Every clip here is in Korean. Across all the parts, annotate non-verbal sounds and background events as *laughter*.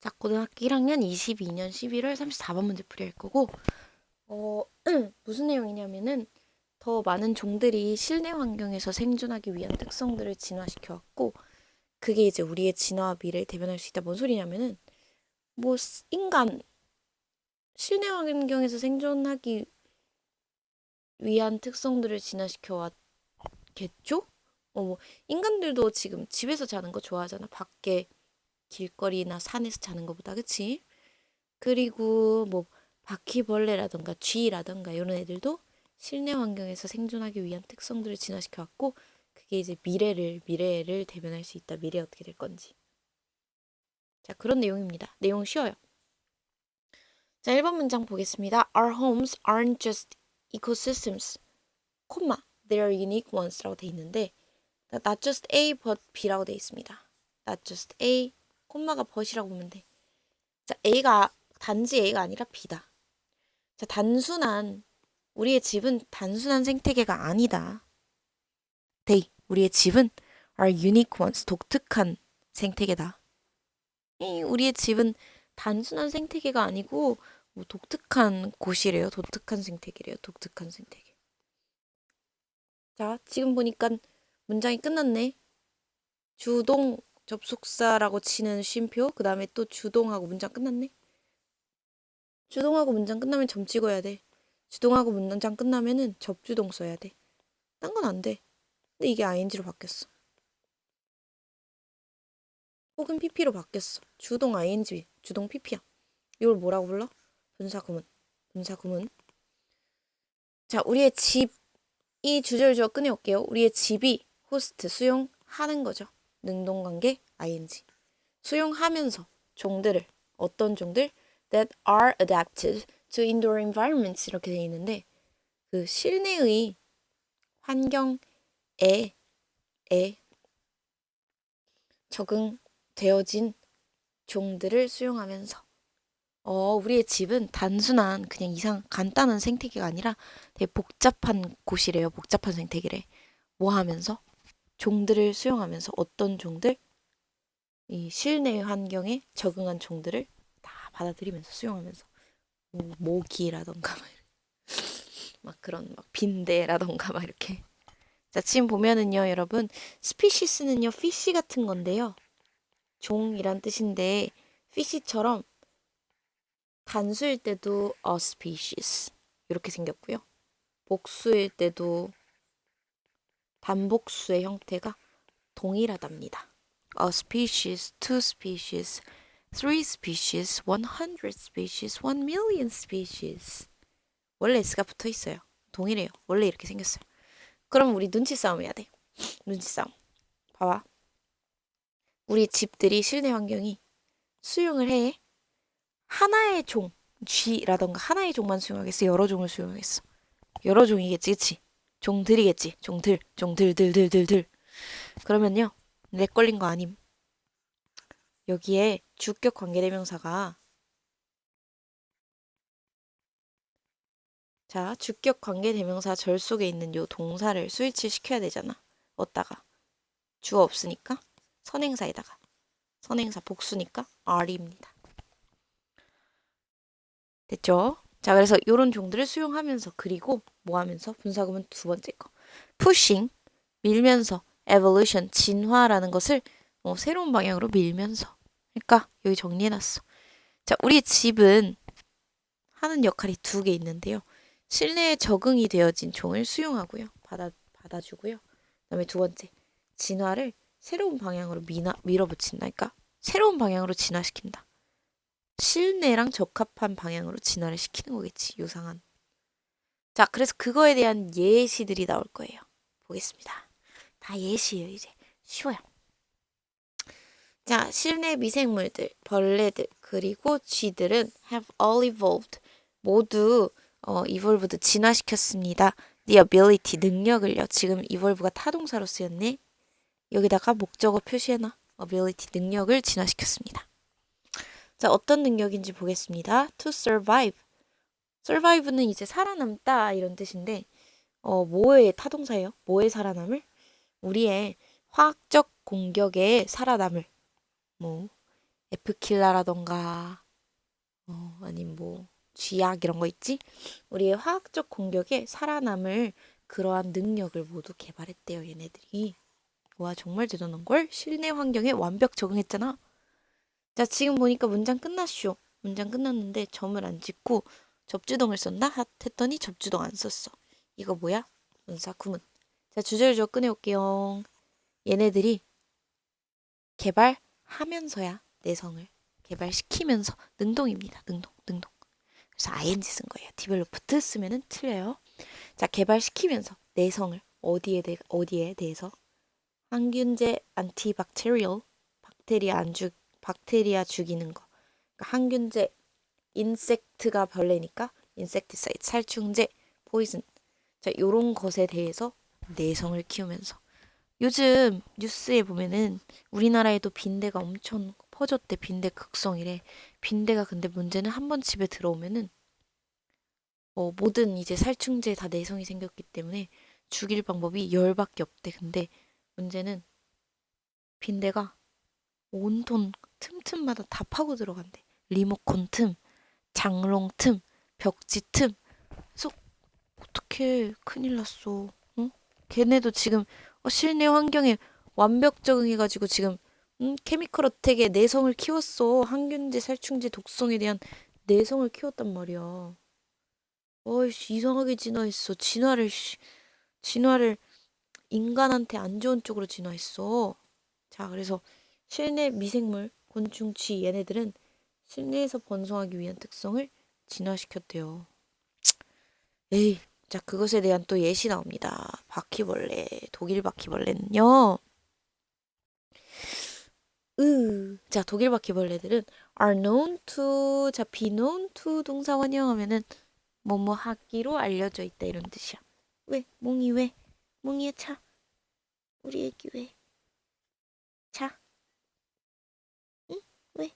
자, 고등학교 1학년 22년 11월 34번 문제 풀이할 거고, 어, *clears throat* 무슨 내용이냐면은 더 많은 종들이 실내 환경에서 생존하기 위한 특성들을 진화시켜 왔고, 그게 이제 우리의 진화와 미래를 대변할 수 있다. 뭔 소리냐면은, 뭐, 스- 인간, 실내 환경에서 생존하기 위한 특성들을 진화시켜 왔겠죠? 어, 뭐, 인간들도 지금 집에서 자는 거 좋아하잖아. 밖에 길거리나 산에서 자는 것보다 그치? 그리고 뭐 바퀴벌레라던가 쥐라던가 이런 애들도 실내 환경에서 생존하기 위한 특성들을 진화시켜 왔고 그게 이제 미래를 미래를 대변할 수 있다. 미래 어떻게 될 건지. 자, 그런 내용입니다. 내용 쉬워요. 자, 1번 문장 보겠습니다. Our homes aren't just ecosystems, 콤마, they are unique ones라고 돼 있는데 not just A but B라고 돼 있습니다. not just A, 콤마가 but이라고 보면 돼. 자, A가 단지 A가 아니라 B다. 자, 단순한 우리의 집은 단순한 생태계가 아니다. They, 우리의 집은 are unique ones, 독특한 생태계다. 이 우리의 집은 단순한 생태계가 아니고 뭐 독특한 곳이래요. 독특한 생태계래요. 독특한 생태계. 자, 지금 보니까 문장이 끝났네. 주동 접속사라고 치는 쉼표, 그 다음에 또 주동하고 문장 끝났네. 주동하고 문장 끝나면 점 찍어야 돼. 주동하고 문장 끝나면은 접주동 써야 돼. 딴 건 안 돼. 근데 이게 ing로 바뀌었어. 혹은 pp로 바뀌었어. 주동 ing, 주동 pp야. 이걸 뭐라고 불러? 분사 구문. 분사 구문. 자, 우리의 집 이 주절 주어 꺼내올게요. 우리의 집이 호스트 수용하는 거죠. 능동관계 ing. 수용하면서 종들을 어떤 종들 that are adapted to indoor environments 이렇게 돼 있는데 그 실내의 환경에 에 적응되어진 종들을 수용하면서 어, 우리의 집은 단순한 그냥 이상 간단한 생태계가 아니라 되게 복잡한 곳이래요. 복잡한 생태계래. 뭐 하면서 종들을 수용하면서 어떤 종들? 이 실내 환경에 적응한 종들을 다 받아들이면서 수용하면서 뭐 모기라던가 막. *laughs* 막 그런 막 빈대라던가 막 이렇게. 자 지금 보면은요 여러분. 스피시스는요 피시 같은 건데요. 종이란 뜻인데 피시처럼 단수일 때도 a species 이렇게 생겼고요. 복수일 때도 단복수의 형태가 동일하답니다. A species, two species, three species, one hundred species, one million species. 원래 s가 붙어 있어요. 동일해요. 원래 이렇게 생겼어요. 그럼 우리 눈치 싸움 해야 돼. 눈치 싸움. 봐봐. 우리 집들이 실내 환경이 수용을 해. 하나의 종, 쥐라던가 하나의 종만 수용하겠어? 여러 종을 수용하겠어? 여러 종이겠지, 그치? 종들이겠지. 종들, 종들 들 들 들 들. 그러면요, 렉 걸린 거 아님. 여기에 주격 관계대명사가 자, 주격 관계대명사 절 속에 있는 요 동사를 스위치 시켜야 되잖아. 어디다가 주어 없으니까 선행사에다가 선행사 복수니까 R입니다. 됐죠? 자, 그래서 요런 종들을 수용하면서 그리고 뭐 하면서 분사구문 두 번째 거. pushing 밀면서 evolution 진화라는 것을 어, 새로운 방향으로 밀면서. 그러니까 여기 정리해 놨어. 자, 우리 집은 하는 역할이 두 개 있는데요. 실내에 적응이 되어진 종을 수용하고요. 받아 받아주고요. 그다음에 두 번째. 진화를 새로운 방향으로 미나, 밀어붙인다. 그러니까 새로운 방향으로 진화시킨다. 실내랑 적합한 방향으로 진화를 시키는 거겠지. 요상한. 자, 그래서 그거에 대한 예시들이 나올 거예요. 보겠습니다. 다 예시예요, 이제. 쉬워요. 자, 실내 미생물들, 벌레들, 그리고 쥐들은 have all evolved. 모두 어, evolved 진화시켰습니다. the ability 능력을요. 지금 evolve가 타동사로 쓰였네. 여기다가 목적어 표시해놔. ability 능력을 진화시켰습니다. 자, 어떤 능력인지 보겠습니다. to survive. survive는 이제 살아남다 이런 뜻인데 어, 뭐의 타동사예요? 뭐의 살아남을? 우리의 화학적 공격에 살아남을. 뭐 에프킬라라던가 어, 아니면 뭐 쥐약 이런 거 있지? 우리의 화학적 공격에 살아남을 그러한 능력을 모두 개발했대요, 얘네들이. 와, 정말 대단한 걸 실내 환경에 완벽 적응했잖아. 자, 지금 보니까 문장 끝났쇼. 문장 끝났는데 점을 안 찍고 접주동을 썼나? 하- 했더니 접주동 안 썼어. 이거 뭐야? 문사 구문. 자, 주제를 좀 꺼내올게요. 얘네들이 개발하면서야 내성을 개발시키면서 능동입니다. 능동, 능동. 그래서 ing 쓴 거예요. developed 쓰면은 틀려요. 자, 개발시키면서 내성을 어디에 대 어디에 대해서 항균제 안티박테리얼 박테리아 안 죽, 박테리아 죽이는 거. 그러니까 항균제 인섹트가 벌레니까 인섹티사이드 살충제 포이즌. 자, 요런 것에 대해서 내성을 키우면서 요즘 뉴스에 보면은 우리나라에도 빈대가 엄청 퍼졌대. 빈대 극성이래. 빈대가 근데 문제는 한 번 집에 들어오면은 어, 모든 이제 살충제에 다 내성이 생겼기 때문에 죽일 방법이 열밖에 없대. 근데 문제는 빈대가 온통 틈틈마다 다 파고 들어간대. 리모컨 틈, 장롱 틈, 벽지 틈. 그래서 어떻게 큰일 났어. 응? 걔네도 지금 어, 실내 환경에 완벽 적응해가지고 지금 음, 케미컬 어택에 내성을 키웠어. 항균제, 살충제, 독성에 대한 내성을 키웠단 말이야. 어이씨, 이상하게 진화했어. 진화를, 씨, 진화를 인간한테 안 좋은 쪽으로 진화했어. 자, 그래서 실내 미생물, 곤충, 쥐 얘네들은 실내에서 번성하기 위한 특성을 진화시켰대요. 에이, 자, 그것에 대한 또 예시 나옵니다. 바퀴벌레, 독일 바퀴벌레는요. 으, 자, 독일 바퀴벌레들은 are known to, 자, be known to 동사 원형하면은 뭐뭐 하기로 알려져 있다 이런 뜻이야. 왜? 몽이 왜? 몽이의 차. 우리 애기 왜? 차. 응? 왜?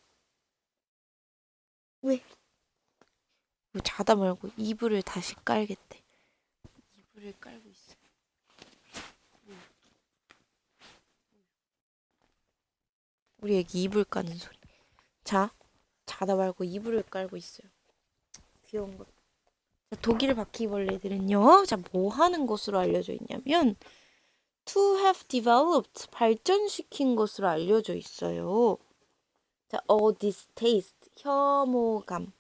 왜? 왜 자다 말고 이불을 다시 깔겠대. 이불을 깔고 있어. 우리 애기 이불 까는 소리. 자, 자다 말고 이불을 깔고 있어요. 귀여운 것. 자, 독일 바퀴벌레들은요, 자, 뭐 하는 것으로 알려져 있냐면, to have developed, 발전시킨 것으로 알려져 있어요. 자, a distaste, 혐오감.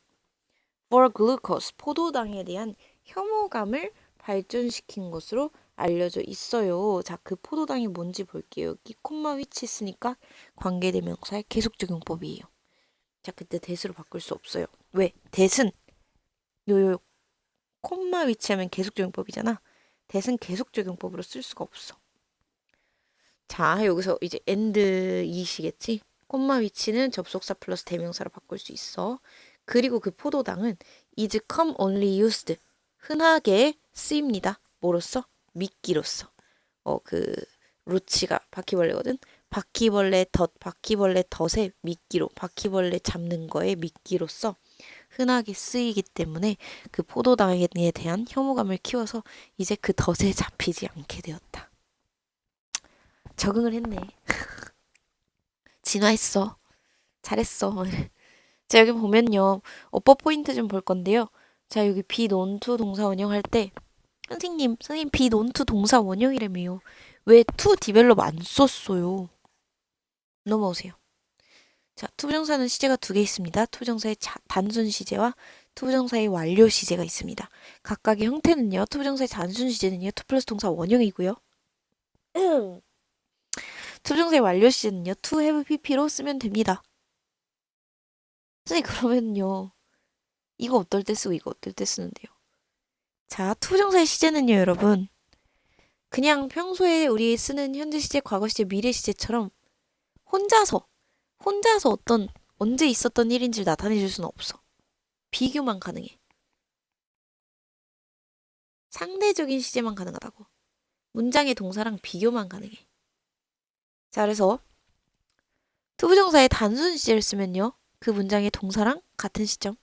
for glucose, 포도당에 대한 혐오감을 발전시킨 것으로 알려져 있어요. 자, 그 포도당이 뭔지 볼게요. 여기 콤마 위치 있으니까 관계대명사의 계속 적용법이에요. 자, 그때 대수로 바꿀 수 없어요. 왜? 대은 요요 콤마 위치하면 계속 적용법이잖아. 대은 계속 적용법으로 쓸 수가 없어. 자, 여기서 이제 and 이시겠지? 콤마 위치는 접속사 플러스 대명사로 바꿀 수 있어. 그리고 그 포도당은 is come only used 흔하게 쓰입니다. 뭐로써? 미끼로써. 어, 그 루치가 바퀴벌레거든. 바퀴벌레 덫, 바퀴벌레 덫의 미끼로, 바퀴벌레 잡는 거에 미끼로서 흔하게 쓰이기 때문에 그 포도당에 대한 혐오감을 키워서 이제 그 덫에 잡히지 않게 되었다. 적응을 했네. *laughs* 진화했어. 잘했어. *laughs* 자, 여기 보면요. 어법 포인트 좀 볼 건데요. 자, 여기 be known to 동사 원형할 때 선생님, 선생님 be known to 동사 원형이라며요. 왜 to develop 안 썼어요? 넘어오세요. 자, 투부정사는 시제가 두 개 있습니다. 투부정사의 자, 단순 시제와 투부정사의 완료 시제가 있습니다. 각각의 형태는요. 투부정사의 단순 시제는요. 투 플러스 동사 원형이고요. *clears throat* *clears throat* 투부정사의 완료 시제는요. to have pp로 쓰면 됩니다. 선생님 그러면요. 이거 어떨 때 쓰고 이거 어떨 때 쓰는데요. 자, 투부정사의 시제는요, 여러분. 그냥 평소에 우리 쓰는 현재 시제, 과거 시제, 미래 시제처럼 혼자서 혼자서 어떤 언제 있었던 일인지를 나타내 줄 수는 없어. 비교만 가능해. 상대적인 시제만 가능하다고. 문장의 동사랑 비교만 가능해. 자, 그래서 투부정사의 단순 시제를 쓰면요. 그 문장의 동사랑 같은 시점.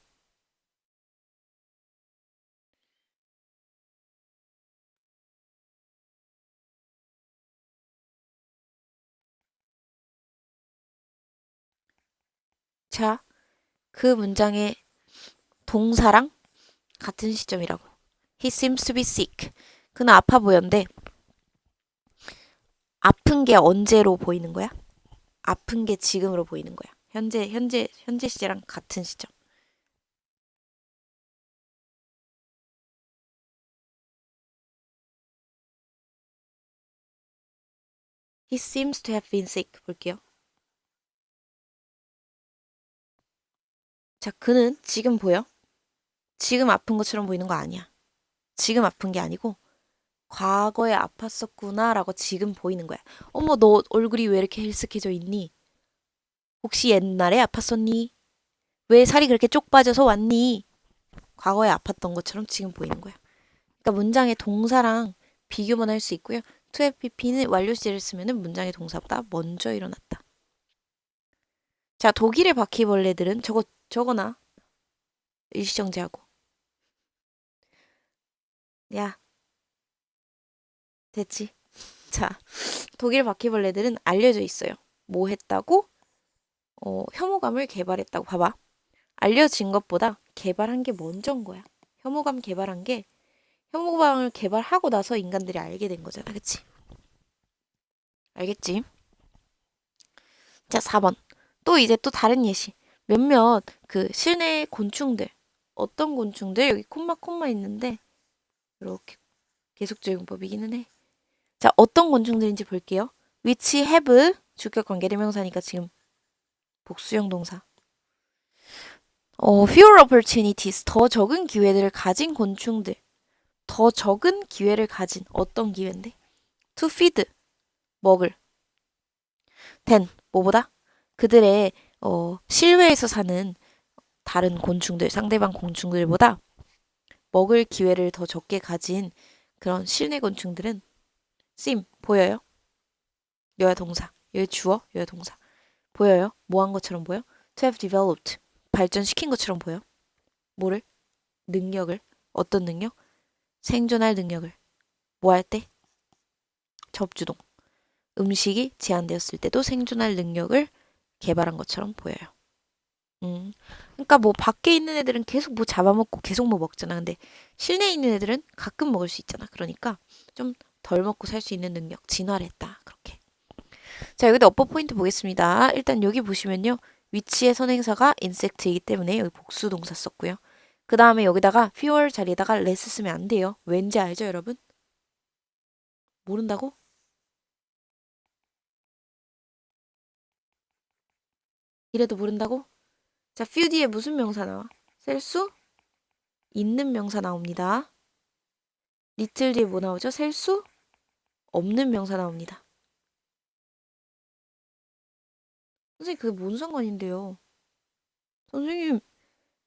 자, 그 문장의 동사랑 같은 시점이라고. He seems to be sick. 그는 아파 보였는데 아픈 게 언제로 보이는 거야? 아픈 게 지금으로 보이는 거야. 현재 현재 현재 시제랑 같은 시점. He seems to have been sick. 볼게요. 자, 그는 지금 보여? 지금 아픈 것처럼 보이는 거 아니야. 지금 아픈 게 아니고 과거에 아팠었구나라고 지금 보이는 거야. 어머, 너 얼굴이 왜 이렇게 헬스케져 있니? 혹시 옛날에 아팠었니? 왜 살이 그렇게 쪽 빠져서 왔니? 과거에 아팠던 것처럼 지금 보이는 거야. 그러니까 문장의 동사랑 비교만 할 수 있고요. 2FPP는 완료 시제를 쓰면 문장의 동사보다 먼저 일어났다. 자, 독일의 바퀴벌레들은 저거 저거나 일시정지하고 야 됐지? 자, 독일 바퀴벌레들은 알려져 있어요. 뭐 했다고? 어, 혐오감을 개발했다고 봐봐. 알려진 것보다 개발한 게 먼저인 거야. 혐오감 개발한 게 혐오감을 개발하고 나서 인간들이 알게 된 거잖아. 그치? 알겠지? 자, 4번. 또 이제 또 다른 예시. 몇몇 그 실내 곤충들. 어떤 곤충들? 여기 콤마 콤마 있는데 이렇게 계속적용법이기는 해. 자, 어떤 곤충들인지 볼게요. which have 주격 관계대명사니까 지금 복수형 동사. 어, fewer opportunities 더 적은 기회들을 가진 곤충들. 더 적은 기회를 가진 어떤 기회인데? to feed 먹을. then 뭐보다? 그들의 어, 실외에서 사는 다른 곤충들, 상대방 곤충들보다 먹을 기회를 더 적게 가진 그런 실내 곤충들은 seem 보여요? 여야 동사. 여기 주어, 여야 동사. 보여요? 뭐 한 것처럼 보여? to have developed. 발전시킨 것처럼 보여? 뭐를? 능력을. 어떤 능력? 생존할 능력을. 뭐 할 때? 접주동. 음식이 제한되었을 때도 생존할 능력을 개발한 것처럼 보여요. 음. 그러니까 뭐 밖에 있는 애들은 계속 뭐 잡아먹고 계속 뭐 먹잖아. 근데 실내에 있는 애들은 가끔 먹을 수 있잖아. 그러니까 좀 덜 먹고 살 수 있는 능력 진화를 했다. 그렇게. 자, 여기다 어법 포인트 보겠습니다. 일단 여기 보시면요. 위치의 선행사가 인섹트이기 때문에 여기 복수 동사 썼고요. 그 다음에 여기다가 fewer 자리에다가 less 쓰면 안 돼요. 왠지 알죠, 여러분? 모른다고? 이래도 모른다고? 자, few 뒤에 무슨 명사 나와? 셀 수? 있는 명사 나옵니다. 리틀 뒤에 뭐 나오죠? 셀 수? 없는 명사 나옵니다. 선생님, 그게 뭔 상관인데요? 선생님,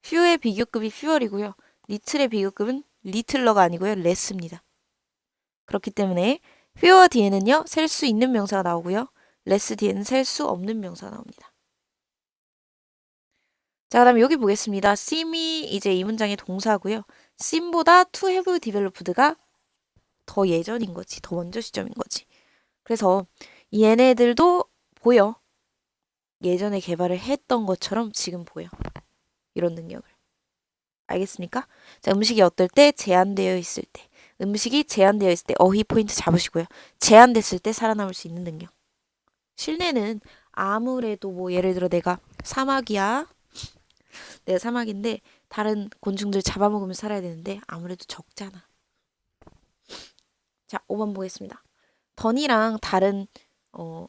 few의 비교급이 few이고요. 리틀의 비교급은 리틀러가 아니고요. 레스입니다. 그렇기 때문에 fewer 뒤에는요. 셀 수 있는 명사가 나오고요. less 뒤에는 셀 수 없는 명사가 나옵니다. 자, 그다음에 여기 보겠습니다. seem이 이제 이 문장의 동사고요. Seem보다 to have developed가 더 예전인 거지. 더 먼저 시점인 거지. 그래서 얘네들도 보여. 예전에 개발을 했던 것처럼 지금 보여. 이런 능력을. 알겠습니까? 자, 음식이 어떨 때? 제한되어 있을 때. 음식이 제한되어 있을 때 어휘 포인트 잡으시고요. 제한됐을 때 살아남을 수 있는 능력. 실내는 아무래도 뭐 예를 들어 내가 사막이야. 내가 사막인데 다른 곤충들 잡아먹으면 살아야 되는데 아무래도 적잖아. 자, 5번 보겠습니다. 던이랑 다른 어,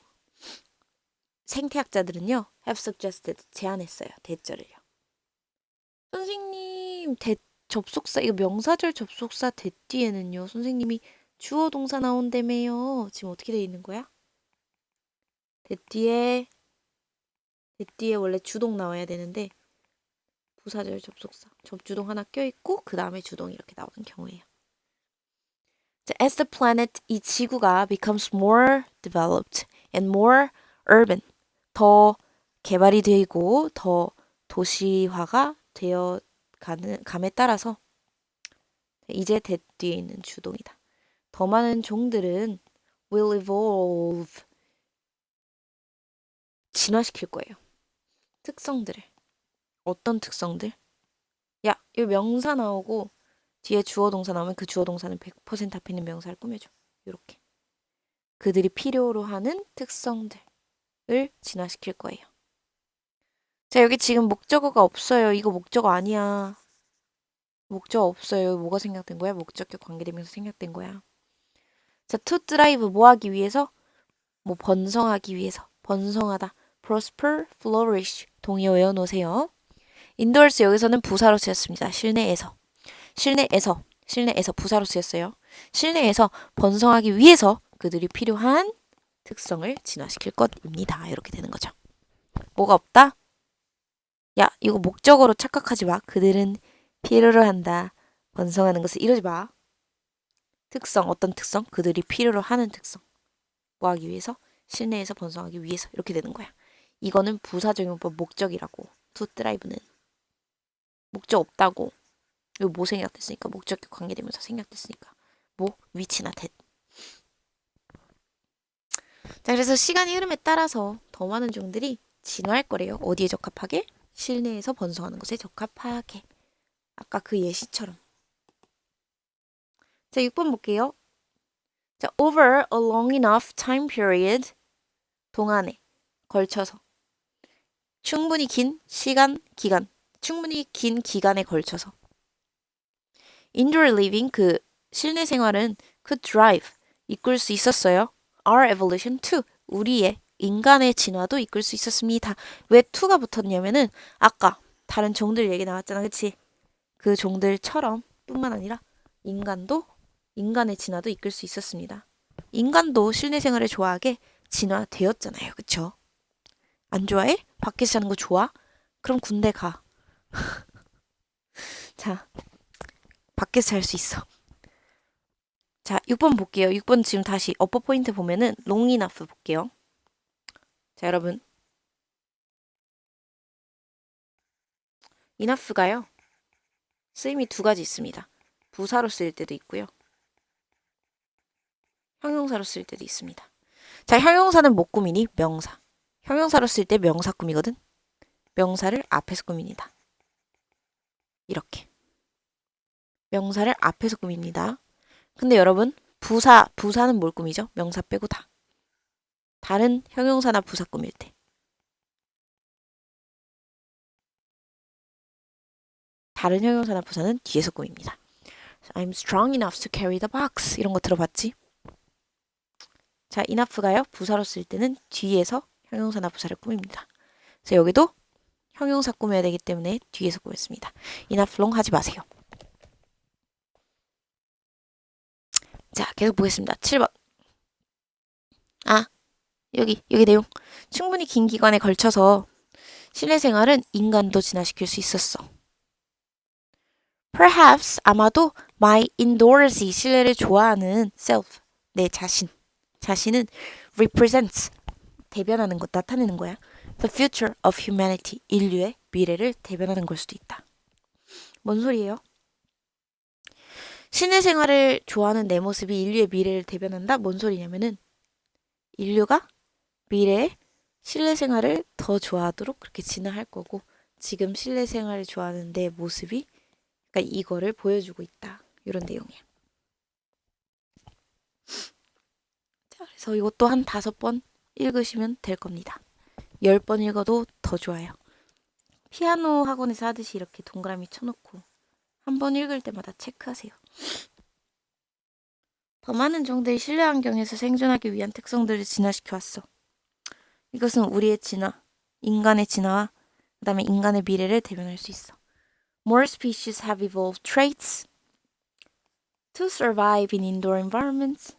생태학자들은요. have suggested 제안했어요. 대절을요. 선생님, 대 접속사 이거 명사절 접속사 대 뒤에는요. 선생님이 주어 동사 나온다며요. 지금 어떻게 돼 있는 거야? 대 뒤에 대 뒤에 원래 주동 나와야 되는데 부사절 접속사 접주동 하나 껴 있고 그 다음에 주동이 이렇게 나오는 경우예요. 자, as the planet 이 지구가 becomes more developed and more urban 더 개발이 되고 더 도시화가 되어 가는 감에 따라서 이제 대 뒤에 있는 주동이다. 더 많은 종들은 will evolve 진화시킬 거예요. 특성들을 어떤 특성들? 야, 이 명사 나오고 뒤에 주어 동사 나오면 그 주어 동사는 100% 앞에 있는 명사를 꾸며줘. 이렇게. 그들이 필요로 하는 특성들을 진화시킬 거예요. 자, 여기 지금 목적어가 없어요. 이거 목적어 아니야. 목적어 없어요. 뭐가 생략된 거야? 목적격 관계되면서 생략된 거야. 자, to drive 뭐 하기 위해서? 뭐 번성하기 위해서. 번성하다. prosper, flourish. 동의 외워놓으세요. Indoors 여기서는 부사로 쓰였습니다. 실내에서. 실내에서. 실내에서 부사로 쓰였어요. 실내에서 번성하기 위해서 그들이 필요한 특성을 진화시킬 것입니다. 이렇게 되는 거죠. 뭐가 없다? 야, 이거 목적어로 착각하지 마. 그들은 필요로 한다. 번성하는 것을 이러지 마. 특성, 어떤 특성? 그들이 필요로 하는 특성. 뭐 하기 위해서? 실내에서 번성하기 위해서. 이렇게 되는 거야. 이거는 부사적용법 목적이라고. to drive는. 목적 없다고. 이거 뭐 생략됐으니까? 목적격 관계되면서 생략됐으니까. 뭐? 위치나 대. 자, 그래서 시간이 흐름에 따라서 더 많은 종들이 진화할 거래요. 어디에 적합하게? 실내에서 번성하는 것에 적합하게. 아까 그 예시처럼. 자, 6번 볼게요. 자, over a long enough time period 동안에 걸쳐서 충분히 긴 시간, 기간, 충분히 긴 기간에 걸쳐서 indoor living 그 실내 생활은 could drive 이끌 수 있었어요. our evolution to 우리의 인간의 진화도 이끌 수 있었습니다. 왜 to가 붙었냐면은 아까 다른 종들 얘기 나왔잖아. 그치? 그 종들처럼 뿐만 아니라 인간도 인간의 진화도 이끌 수 있었습니다. 인간도 실내 생활을 좋아하게 진화되었잖아요. 그쵸? 안 좋아해? 밖에서 자는 거 좋아? 그럼 군대 가. *laughs* 자, 밖에서 잘 수 있어. 자, 6번 볼게요. 6번 지금 다시 어퍼 포인트 보면은 long enough 볼게요. 자, 여러분. enough가요. 쓰임이 두 가지 있습니다. 부사로 쓰일 때도 있고요. 형용사로 쓸 때도 있습니다. 자, 형용사는 못 꾸미니 명사. 형용사로 쓸 때 명사 꾸미거든. 명사를 앞에서 꾸밉니다. 이렇게. 명사를 앞에서 꾸밉니다. 근데 여러분, 부사, 부사는 뭘 꾸미죠? 명사 빼고 다. 다른 형용사나 부사 꾸밀 때. 다른 형용사나 부사는 뒤에서 꾸밉니다. I'm strong enough to carry the box. 이런 거 들어봤지? 자, enough가요. 부사로 쓸 때는 뒤에서 형용사나 부사를 꾸밉니다. 그래서 여기도 형용사 꾸며야 되기 때문에 뒤에서 꾸몄습니다. long 하지 마세요. 자, 계속 보겠습니다. 7번. 아, 여기, 여기 내용. 충분히 긴 기간에 걸쳐서 실내 생활은 인간도 진화시킬 수 있었어. Perhaps 아마도 my indoorsy 실내를 좋아하는 self 내 자신 자신은 represents 대변하는 것 나타내는 거야. The future of humanity 인류의 미래를 대변하는 걸 수도 있다. 뭔 소리예요? 신의 생활을 좋아하는 내 모습이 인류의 미래를 대변한다? 뭔 소리냐면은 인류가 미래에 실내 생활을 더 좋아하도록 그렇게 진화할 거고 지금 실내 생활을 좋아하는 내 모습이 그러니까 이거를 보여주고 있다. 이런 내용이야. 자, 그래서 이것도 한 다섯 번 읽으시면 될 겁니다. 열 번 읽어도 더 좋아요. 피아노 학원에서 하듯이 이렇게 동그라미 쳐놓고 한 번 읽을 때마다 체크하세요. 더 많은 종들이 실내 환경에서 생존하기 위한 특성들을 진화시켜 왔어. 이것은 우리의 진화, 인간의 진화와 그 다음에 인간의 미래를 대변할 수 있어. More species have evolved traits to survive in indoor environments,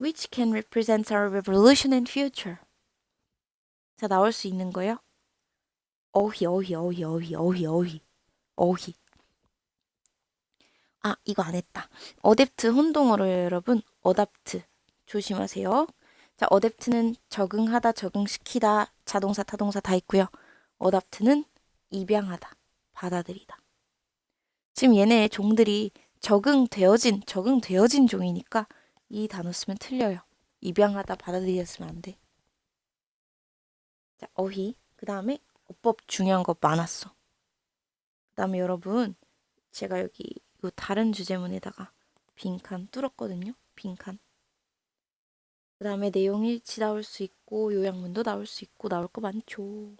which can represent our revolution and future. 자, 나올 수 있는 거요. 어휘, 어휘, 어휘, 어휘, 어휘, 어휘, 어휘. 아, 이거 안 했다. 어댑트 혼동어로요, 여러분. 어답트. 조심하세요. 자, 어댑트는 적응하다, 적응시키다, 자동사, 타동사 다 있고요. 어답트는 입양하다, 받아들이다. 지금 얘네 종들이 적응되어진, 적응되어진 종이니까 이 단어 쓰면 틀려요. 입양하다, 받아들였으면 안 돼. 자, 어휘. 그 다음에 어법 중요한 거 많았어. 그 다음에 여러분 제가 여기 이 다른 주제문에다가 빈칸 뚫었거든요. 빈칸. 그 다음에 내용 일치 나올 수 있고 요약문도 나올 수 있고 나올 거 많죠.